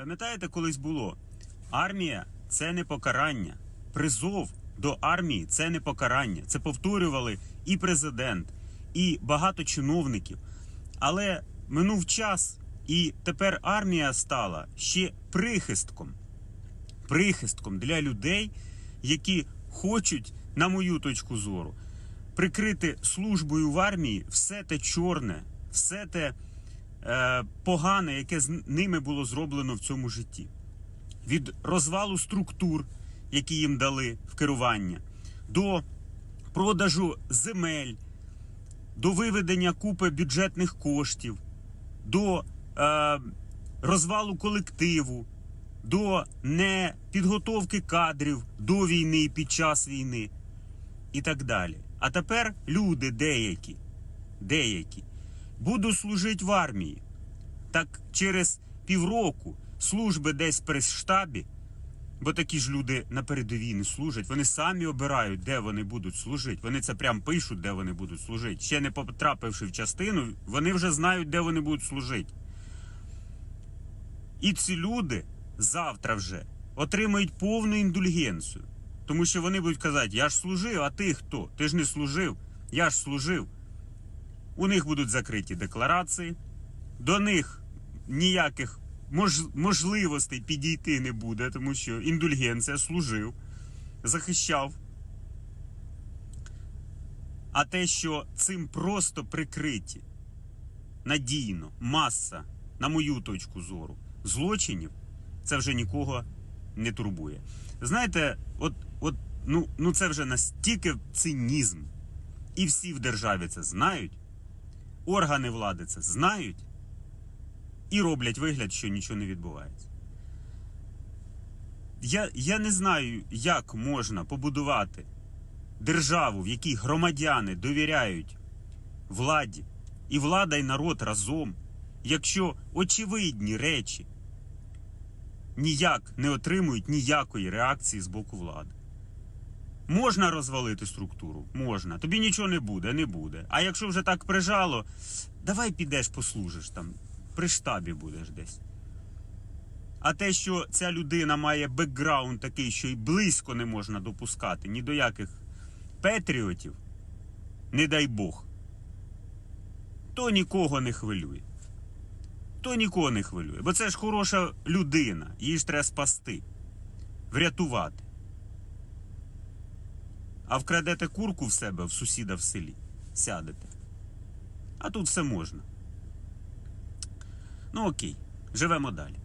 Пам'ятаєте, колись було? Армія це не покарання. Призов до армії це не покарання. Це повторювали і президент, і багато чиновників. Але минув час, і тепер армія стала ще прихистком. Прихистком для людей, які хочуть, на мою точку зору, прикрити службою в армії все те чорне, все те погане, яке з ними було зроблено в цьому житті. Від розвалу структур, які їм дали в керування, до продажу земель, до виведення купи бюджетних коштів, до е, розвалу колективу, до непідготовки кадрів до війни під час війни і так далі. А тепер люди деякі, деякі будуть служити в армії. Так через півроку служби десь при штабі, бо такі ж люди на передовій не служать, вони самі обирають, де вони будуть служити. Вони це прям пишуть, де вони будуть служити. Ще не потрапивши в частину, вони вже знають, де вони будуть служити. І ці люди завтра вже отримають повну індульгенцію. Тому що вони будуть казати, я ж служив, а ти хто? Ти ж не служив, я ж служив. У них будуть закриті декларації, до них ніяких мож, можливостей підійти не буде, тому що індульгенція служив, захищав. А те, що цим просто прикриті надійно маса, на мою точку зору, злочинів, це вже нікого не турбує. Знаєте, от, от ну, ну це вже настільки цинізм. І всі в державі це знають, органи влади це знають і роблять вигляд, що нічого не відбувається. Я, я не знаю, як можна побудувати державу, в якій громадяни довіряють владі, і влада і народ разом, якщо очевидні речі ніяк не отримують ніякої реакції з боку влади. Можна розвалити структуру? Можна. Тобі нічого не буде, не буде. А якщо вже так прижало, давай підеш послужиш там, при штабі будеш десь. А те, що ця людина має бекграунд такий, що й близько не можна допускати ні до яких патріотів, не дай Бог, то нікого не хвилює. То нікого не хвилює. Бо це ж хороша людина, її ж треба спасти, врятувати. А вкрадете курку в себе в сусіда в селі, сядете. А тут все можна. Ну окей, живемо далі.